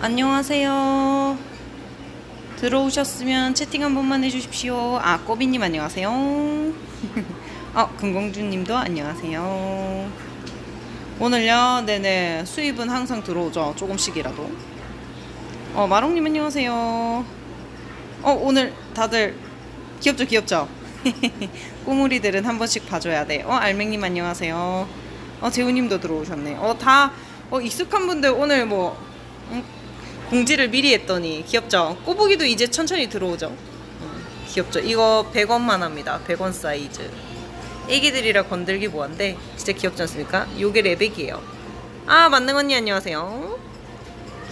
안녕하세요. 들어오셨으면 채팅 한 번만 해주십시오. 아, 꼬비님 안녕하세요. 어, 금공주님도 안녕하세요. 오늘요, 네네, 수입은 항상 들어오죠. 조금씩이라도. 어, 마롱님 안녕하세요. 어, 오늘 다들 귀엽죠, 귀엽죠? 꼬물이들은 한 번씩 봐줘야 돼. 어, 알맹님 안녕하세요. 어, 재우님도 들어오셨네. 어, 다, 어, 익숙한 분들 오늘 뭐, 음, 공지를 미리 했더니 귀엽죠? 꼬부기도 이제 천천히 들어오죠? 음, 귀엽죠? 이거 100원만 합니다. 100원 사이즈. 애기들이라 건들기 뭐한데 진짜 귀엽지 않습니까? 요게 레벨이에요. 아, 만능 언니 안녕하세요.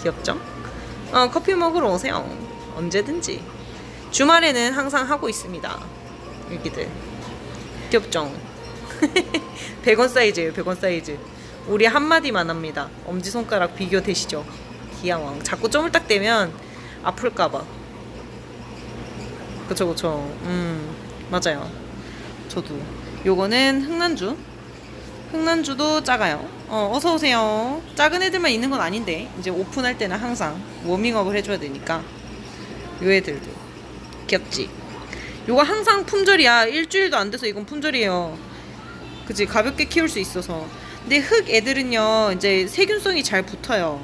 귀엽죠? 어, 커피 먹으러 오세요. 언제든지. 주말에는 항상 하고 있습니다. 여기들. 귀엽죠? 100원 사이즈예요, 100원 사이즈. 우리 한마디만 합니다. 엄지손가락 비교 되시죠? 기야왕. 자꾸 쪼물딱 대면 아플까봐. 그쵸, 그쵸. 음, 맞아요. 저도. 요거는 흥난주. 흥난주도 작아요. 어, 어서오세요. 작은 애들만 있는 건 아닌데, 이제 오픈할 때는 항상 워밍업을 해줘야 되니까. 요 애들도. 귀엽지? 요거 항상 품절이야. 일주일도 안 돼서 이건 품절이에요. 그치 가볍게 키울 수 있어서 근데 흙 애들은요 이제 세균성이 잘 붙어요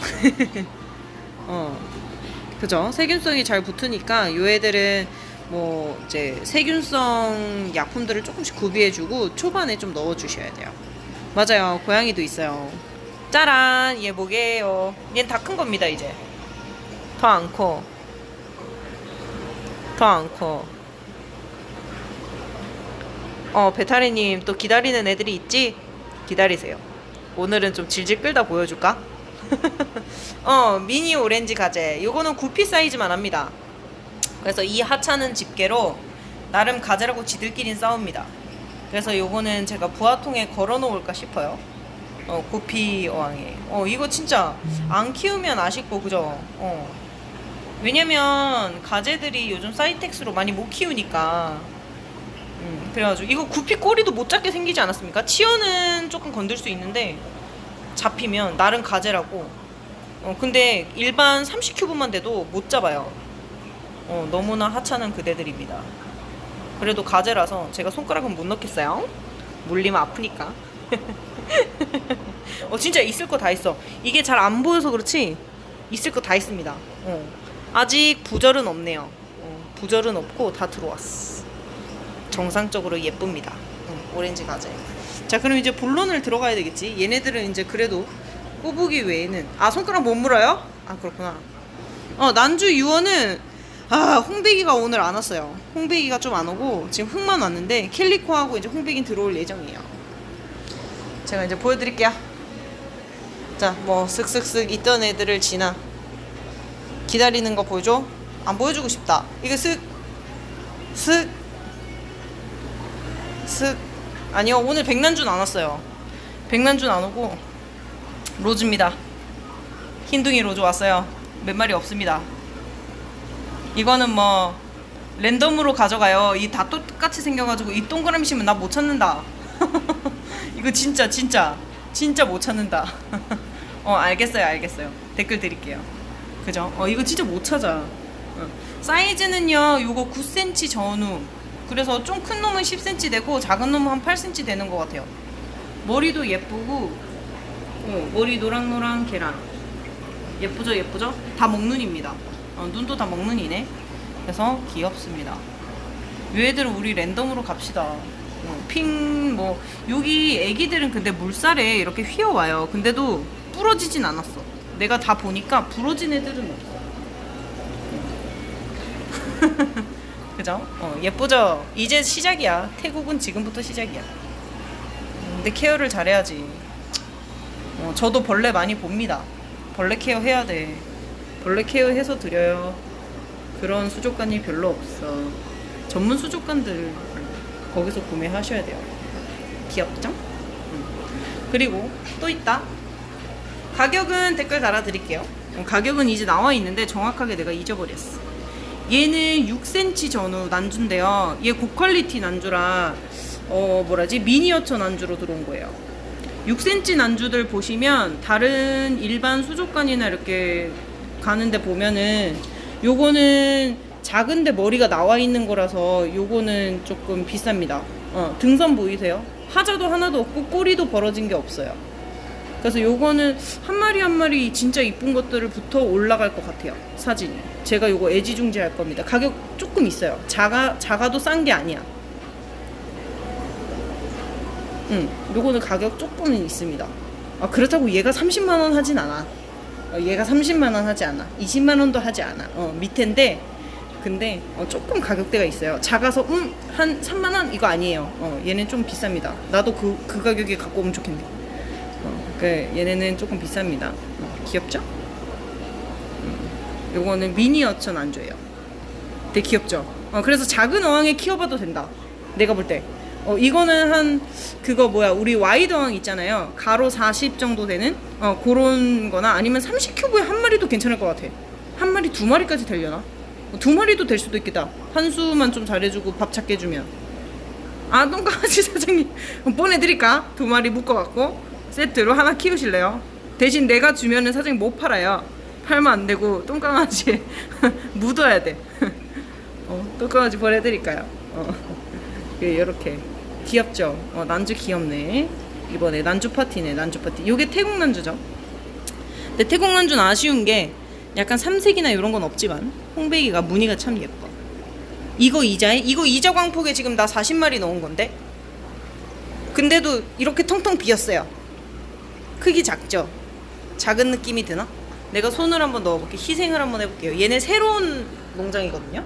어. 그죠? 세균성이 잘 붙으니까 요 애들은 뭐 이제 세균성 약품들을 조금씩 구비해주고 초반에 좀 넣어주셔야 돼요. 맞아요. 고양이도 있어요. 짜란 얘 뭐게요? 얘는 다 큰 겁니다 이제. 더 안 커. 더 안 커. 어, 배타리님 또 기다리는 애들이 있지? 기다리세요. 오늘은 좀 질질 끌다 보여줄까? 어, 미니 오렌지 가재. 요거는 구피 사이즈만 합니다. 그래서 이 하찮은 집게로 나름 가재라고 지들끼린 싸웁니다. 그래서 요거는 제가 부화통에 걸어 놓을까 싶어요. 어, 구피 어항에. 어, 이거 진짜 안 키우면 아쉽고, 그죠? 어. 왜냐면 가재들이 요즘 사이텍스로 많이 못 키우니까 음, 그래가지고 이거 구피 꼬리도 못 잡게 생기지 않았습니까? 치어는 조금 건들 수 있는데 잡히면 나름 가재라고. 어 근데 일반 30큐브만 돼도 못 잡아요. 어 너무나 하찮은 그대들입니다. 그래도 가재라서 제가 손가락은 못 넣겠어요. 물리면 아프니까. 어 진짜 있을 거 다 있어. 이게 잘 안 보여서 그렇지 있을 거 다 있습니다. 어 아직 부절은 없네요. 어, 부절은 없고 다 들어왔어. 정상적으로 예쁩니다. 응, 오렌지 가재. 자, 그럼 이제 본론을 들어가야 되겠지. 얘네들은 이제 그래도 꼬부기 외에는 아 손가락 못 물어요? 아 그렇구나. 어 난주 유언은 아 홍배기가 오늘 안 왔어요. 홍배기가 좀 안 오고 지금 흙만 왔는데 캘리코하고 이제 홍배기 들어올 예정이에요. 제가 이제 보여드릴게요. 자, 뭐 쓱쓱쓱 있던 애들을 지나 기다리는 거 보여줘? 안 보여주고 싶다. 이거 쓱쓱슥 아니요 오늘 백난준 안 왔어요. 백난준 안 오고 로즈입니다. 흰둥이 로즈 왔어요. 몇 마리 없습니다. 이거는 뭐 랜덤으로 가져가요. 이 다 똑같이 생겨가지고 이 동그라미 심은 나 못 찾는다. 이거 진짜 진짜 진짜 못 찾는다. 어 알겠어요 알겠어요. 댓글 드릴게요. 그죠? 어 이거 진짜 못 찾아. 어. 사이즈는요 요거 9cm 전후 그래서 좀 큰 놈은 10cm 되고 작은 놈은 한 8cm 되는 것 같아요. 머리도 예쁘고, 어, 머리 노랑노랑 계란. 예쁘죠, 예쁘죠? 다 먹눈입니다. 어, 눈도 다 먹눈이네. 그래서 귀엽습니다. 요 애들은 우리 랜덤으로 갑시다. 어, 핑, 뭐, 여기 애기들은 근데 물살에 이렇게 휘어와요. 근데도 부러지진 않았어. 내가 다 보니까 부러진 애들은 없어. 그죠? 어, 예쁘죠? 이제 시작이야. 태국은 지금부터 시작이야. 음, 근데 케어를 잘해야지. 어, 저도 벌레 많이 봅니다. 벌레 케어 해야 돼. 벌레 케어 해서 드려요. 그런 수족관이 별로 없어. 전문 수족관들 거기서 구매하셔야 돼요. 귀엽죠? 음. 그리고 또 있다. 가격은 댓글 달아드릴게요. 어, 가격은 이제 나와 있는데 정확하게 내가 잊어버렸어. 얘는 6cm 전후 난주인데요. 얘 고퀄리티 난주라 어 뭐라지 미니어처 난주로 들어온 거예요. 6cm 난주들 보시면 다른 일반 수족관이나 이렇게 가는데 보면은 요거는 작은데 머리가 나와 있는 거라서 요거는 조금 비쌉니다. 어, 등선 보이세요? 하자도 하나도 없고 꼬리도 벌어진 게 없어요. 그래서 요거는 한 마리 한 마리 진짜 이쁜 것들을 붙어 올라갈 것 같아요. 사진이. 제가 요거 애지중지 할 겁니다. 가격 조금 있어요. 작아, 작아도 싼 게 아니야. 응, 요거는 가격 조금은 있습니다. 아, 그렇다고 얘가 30만원 하진 않아. 어, 얘가 30만원 하지 않아. 20만원도 하지 않아. 어, 밑인데, 근데 어, 조금 가격대가 있어요. 작아서, 음, 한 3만원? 이거 아니에요. 어, 얘는 좀 비쌉니다. 나도 그, 그 가격에 갖고 오면 좋겠네. 어, 그, 얘네는 조금 비쌉니다. 어, 귀엽죠? 음, 요거는 미니어처 안줘예요. 되게 귀엽죠? 어, 그래서 작은 어항에 키워봐도 된다. 내가 볼 때. 어, 이거는 한, 그거 뭐야, 우리 와이드 어항 있잖아요. 가로 40 정도 되는? 어, 그런 거나 아니면 30 큐브에 한 마리도 괜찮을 것 같아. 한 마리, 두 마리까지 되려나? 어, 두 마리도 될 수도 있겠다. 한 수만 좀 잘해주고 밥 작게 해주면. 아, 똥강아지 사장님. 보내드릴까? 두 마리 묶어갖고 세트로 하나 키우실래요? 대신 내가 주면은 사장님 못 팔아요. 팔면 안 되고 똥강아지에 묻어야 돼. 어, 똥강아지 보내드릴까요? 어. 이렇게 귀엽죠? 어, 난주 귀엽네. 이번에 난주 파티네, 난주 파티. 요게 태국 난주죠. 근데 태국 난주는 아쉬운 게 약간 삼색이나 이런 건 없지만 홍배기가 무늬가 참 예뻐. 이거 이자에? 이거 이자 광폭에 지금 나 40마리 넣은 건데? 근데도 이렇게 텅텅 비었어요. 크기 작죠? 작은 느낌이 드나? 내가 손을 한번 넣어볼게. 희생을 한번 해볼게요. 얘네 새로운 농장이거든요.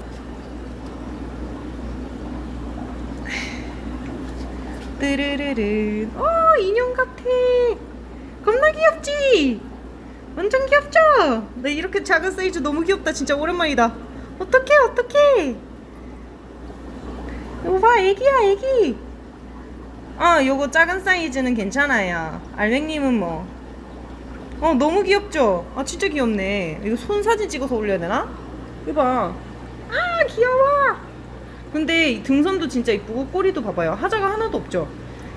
뜨르르르. 어, 인형 같아. 겁나 귀엽지? 완전 귀엽죠? 네, 이렇게 작은 사이즈 너무 귀엽다. 진짜 오랜만이다. 어떡해, 어떡해. 봐, 애기야, 애기. 아, 요거 작은 사이즈는 괜찮아요. 알맹님은 뭐. 어, 너무 귀엽죠? 아, 진짜 귀엽네. 이거 손 사진 찍어서 올려야 되나? 이거 봐. 아, 귀여워. 근데 이 등선도 진짜 이쁘고 꼬리도 봐봐요. 하자가 하나도 없죠.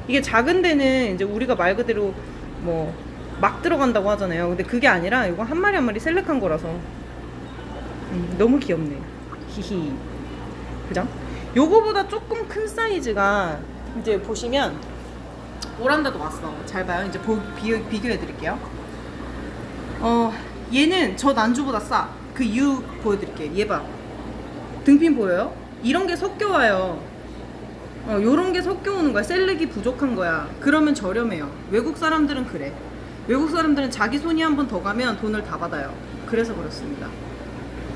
이게 작은 데는 이제 우리가 말 그대로 뭐 막 들어간다고 하잖아요. 근데 그게 아니라 이거 한 마리 한 마리 셀렉한 거라서 음, 너무 귀엽네. 히히. 그죠? 요거보다 조금 큰 사이즈가 이제 보시면 오란다도 왔어. 잘 봐요. 이제 보, 비, 비교해 드릴게요. 어, 얘는 저 난주보다 싸. 그 이유 보여드릴게요. 얘 봐. 등핀 보여요? 이런 게 섞여 와요. 어, 요런 게 섞여 오는 거야. 셀렉이 부족한 거야. 그러면 저렴해요. 외국 사람들은 그래. 외국 사람들은 자기 손이 한 번 더 가면 돈을 다 받아요. 그래서 그렇습니다.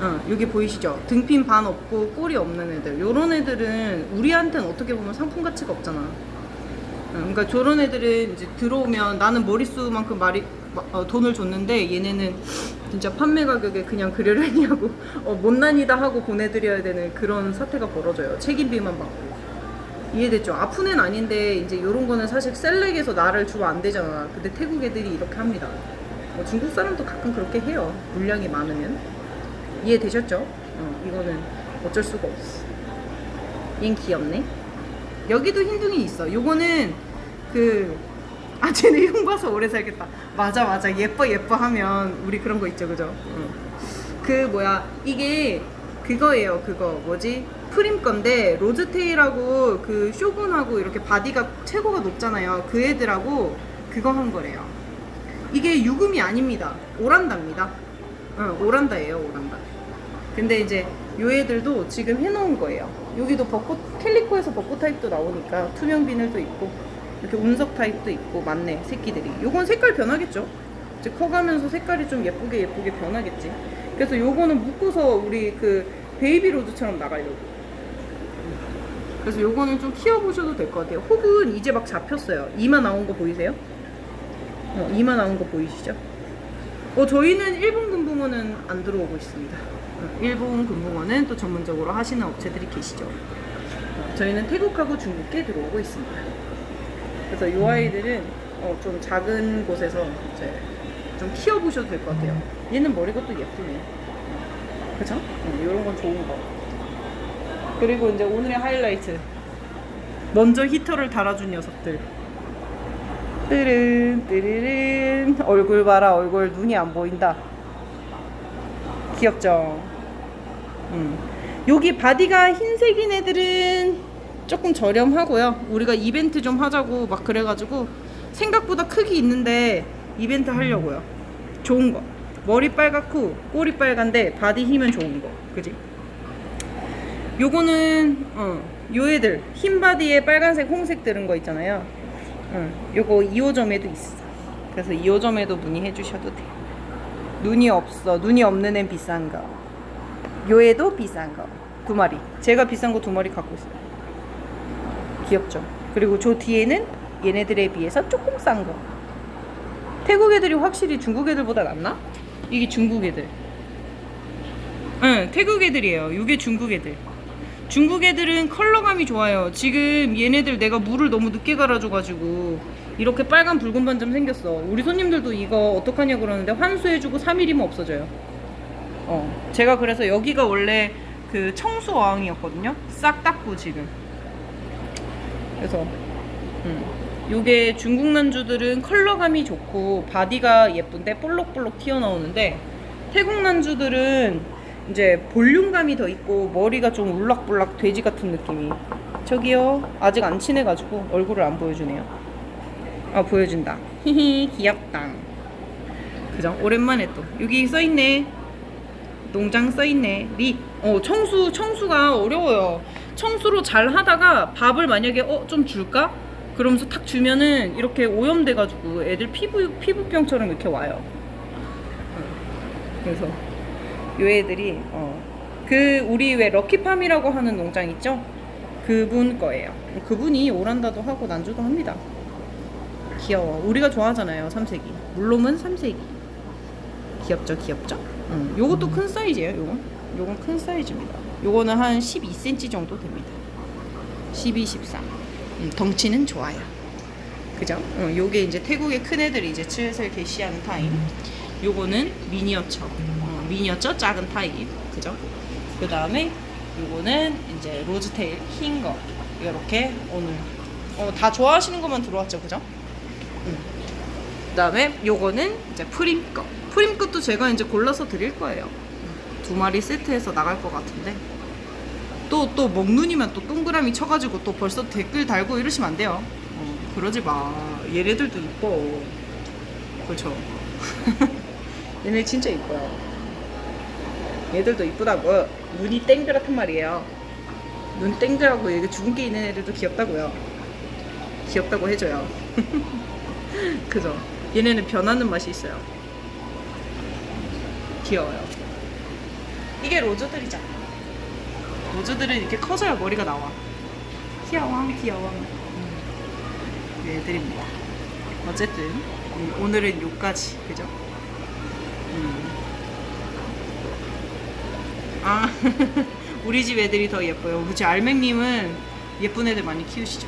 어, 여기 보이시죠? 등핀 반 없고 꼬리 없는 애들. 요런 애들은 우리한테는 어떻게 보면 상품 가치가 없잖아. 어, 그러니까 저런 애들은 이제 들어오면 나는 머릿수만큼 말이 어, 돈을 줬는데 얘네는 진짜 판매 가격에 그냥 그려려니 하고 어, 못난이다 하고 보내드려야 되는 그런 사태가 벌어져요. 책임비만 받고. 이해됐죠? 아픈 애는 아닌데 이제 요런 거는 사실 셀렉에서 나를 주면 안 되잖아. 근데 태국 애들이 이렇게 합니다. 뭐 중국 사람도 가끔 그렇게 해요. 물량이 많으면. 이해되셨죠? 어, 이거는 어쩔 수가 없어. 얜 귀엽네. 여기도 흰둥이 있어. 요거는 그, 아, 쟤네 형 봐서 오래 살겠다. 맞아, 맞아. 예뻐, 예뻐 하면 우리 그런 거 있죠, 그죠? 어. 그, 뭐야. 이게 그거예요, 그거. 뭐지? 프림 건데, 로즈테일하고 그 쇼군하고 이렇게 바디가 최고가 높잖아요. 그 애들하고 그거 한 거래요. 이게 유금이 아닙니다. 오란다입니다. 어, 오란다예요, 오란다. 근데 이제 요 애들도 지금 해놓은 거예요. 여기도 벚꽃, 캘리코에서 벚꽃 타입도 나오니까 투명 비늘도 있고 이렇게 운석 타입도 있고 많네, 새끼들이. 요건 색깔 변하겠죠? 이제 커가면서 색깔이 좀 예쁘게 예쁘게 변하겠지. 그래서 요거는 묶어서 우리 그 베이비 로즈처럼 나가려고. 그래서 요거는 좀 키워보셔도 될 것 같아요. 혹은 이제 막 잡혔어요. 이마 나온 거 보이세요? 어, 이마 나온 거 보이시죠? 어, 저희는 일본 금붕어는 안 들어오고 있습니다. 어, 일본 금붕어는 또 전문적으로 하시는 업체들이 계시죠. 어, 저희는 태국하고 중국에 들어오고 있습니다. 그래서 이 아이들은 어, 좀 작은 곳에서 이제 좀 키워보셔도 될 것 같아요. 얘는 머리가 또 예쁘네. 어, 이런 건 좋은 거. 그리고 이제 오늘의 하이라이트. 먼저 히터를 달아준 녀석들. 뜨른 뜨르른 얼굴 봐라 얼굴 눈이 안 보인다 귀엽죠? 음. 여기 바디가 흰색인 애들은 조금 저렴하고요. 우리가 이벤트 좀 하자고 막 그래가지고 생각보다 크기 있는데 이벤트 하려고요. 좋은 거. 머리 빨갛고 꼬리 빨간데 바디 힘은 좋은 거. 그지? 요거는 어, 요 애들. 흰 바디에 빨간색 홍색 들은 거 있잖아요. 응, 요거 2호점에도 있어. 그래서 2호점에도 문의해 주셔도 돼요. 눈이 없어. 눈이 없는 애 비싼 거. 요 애도 비싼 거. 두 마리. 제가 비싼 거 두 마리 갖고 있어요. 귀엽죠? 그리고 저 뒤에는 얘네들에 비해서 조금 싼 거. 태국 애들이 확실히 중국 애들보다 낫나? 이게 중국 애들. 응, 태국 애들이에요. 이게 중국 애들. 중국 애들은 컬러감이 좋아요. 지금 얘네들 내가 물을 너무 늦게 갈아줘가지고 이렇게 빨간 붉은 반점 생겼어. 우리 손님들도 이거 어떡하냐 그러는데 환수해주고 3일이면 없어져요. 어, 제가 그래서 여기가 원래 그 청수 어항이었거든요. 싹 닦고 지금. 그래서 음, 요게 중국 난주들은 컬러감이 좋고 바디가 예쁜데 볼록볼록 튀어나오는데 태국 난주들은 이제 볼륨감이 더 있고 머리가 좀 울락불락 돼지 같은 느낌이 저기요 아직 안 친해가지고 얼굴을 안 보여주네요 아 보여준다. 히히 귀엽다. 그죠? 오랜만에 또. 여기 써있네. 농장 써있네. 립어 청수 청수가 어려워요. 청수로 잘 하다가 밥을 만약에 어 좀 줄까? 그러면서 탁 주면은 이렇게 오염돼가지고 애들 피부 피부병처럼 이렇게 와요. 어, 그래서 요 애들이 어, 그 우리 왜 럭키팜이라고 하는 농장 있죠? 그분 거예요. 그분이 오란다도 하고 난주도 합니다. 귀여워. 우리가 좋아하잖아요, 삼색이. 물론은 삼색이. 귀엽죠, 귀엽죠? 음, 요것도 큰 사이즈예요, 요건. 요건 큰 사이즈입니다. 요거는 한 12cm 정도 됩니다. 12, 14. 음, 덩치는 좋아요. 그죠? 어, 요게 이제 태국의 큰 애들이 이제 슬슬 개시하는 타임. 요거는 미니어처. 어, 미니어처 작은 타입. 그죠? 그 다음에 요거는 이제 로즈테일 흰 거. 이렇게 오늘 어, 다 좋아하시는 것만 들어왔죠. 그죠? 음. 그 다음에 요거는 이제 프림 거. 프림 것도 제가 이제 골라서 드릴 거예요. 음, 두 마리 세트해서 나갈 것 같은데. 또, 또 먹눈이면 또 동그라미 쳐가지고 또 벌써 댓글 달고 이러시면 안 돼요. 어, 그러지 마. 얘네들도 이뻐. 그렇죠. 얘네 진짜 이뻐요. 얘들도 이쁘다고. 눈이 땡그랗단 말이에요. 눈 땡그랗고 여기 주근깨 있는 애들도 귀엽다고요. 귀엽다고 해줘요. 그죠? 얘네는 변하는 맛이 있어요. 귀여워요. 이게 로즈들이잖아. 로즈들은 이렇게 커져야 머리가 나와. 귀여워, 귀여워. 음. 얘들입니다. 어쨌든 음, 오늘은 요까지 그죠? 음. 아 우리 집 애들이 더 예뻐요. 그치 알맹님은 예쁜 애들 많이 키우시죠?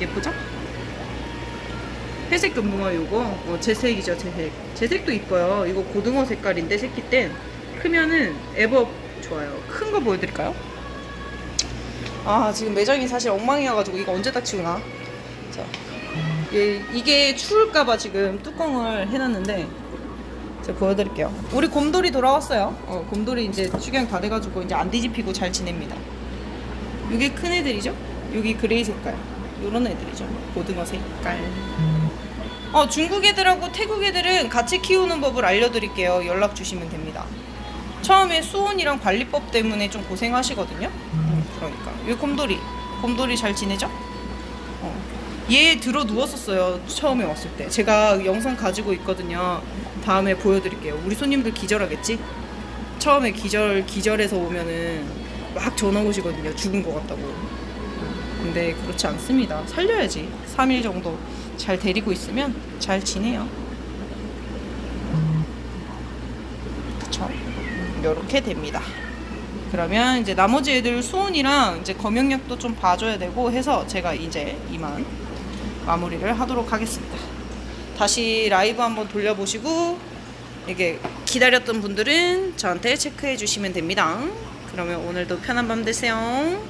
예쁘죠? 회색 금붕어 요거 어, 제색이죠 제색. 제색도 이뻐요. 이거 고등어 색깔인데 새끼 땐 크면은 에버 좋아요. 큰 거 보여드릴까요? 아 지금 매장이 사실 엉망이어가지고 이거 언제 다 치우나? 자 예, 이게 추울까봐 지금 뚜껑을 해놨는데 제가 보여드릴게요. 우리 곰돌이 돌아왔어요. 어, 곰돌이 이제 축양 다 돼가지고 이제 안 뒤집히고 잘 지냅니다. 이게 큰 애들이죠? 여기 그레이 색깔. 요런 애들이죠. 고등어 색깔. 어, 중국 애들하고 태국 애들은 같이 키우는 법을 알려드릴게요. 연락 주시면 됩니다. 처음에 수온이랑 관리법 때문에 좀 고생하시거든요. 음, 그러니까. 이 곰돌이. 곰돌이 잘 지내죠? 어. 얘 들어 누웠었어요. 처음에 왔을 때. 제가 영상 가지고 있거든요. 다음에 보여드릴게요. 우리 손님들 기절하겠지? 처음에 기절, 기절해서 오면은 막 전화 오시거든요. 죽은 것 같다고. 근데 그렇지 않습니다. 살려야지. 3일 정도 잘 데리고 있으면 잘 지내요. 그쵸? 이렇게 됩니다. 그러면 이제 나머지 애들 수온이랑 이제 검역약도 좀 봐줘야 되고 해서 제가 이제 이만 마무리를 하도록 하겠습니다. 다시 라이브 한번 돌려보시고 이게 기다렸던 분들은 저한테 체크해 주시면 됩니다. 그러면 오늘도 편한 밤 되세요.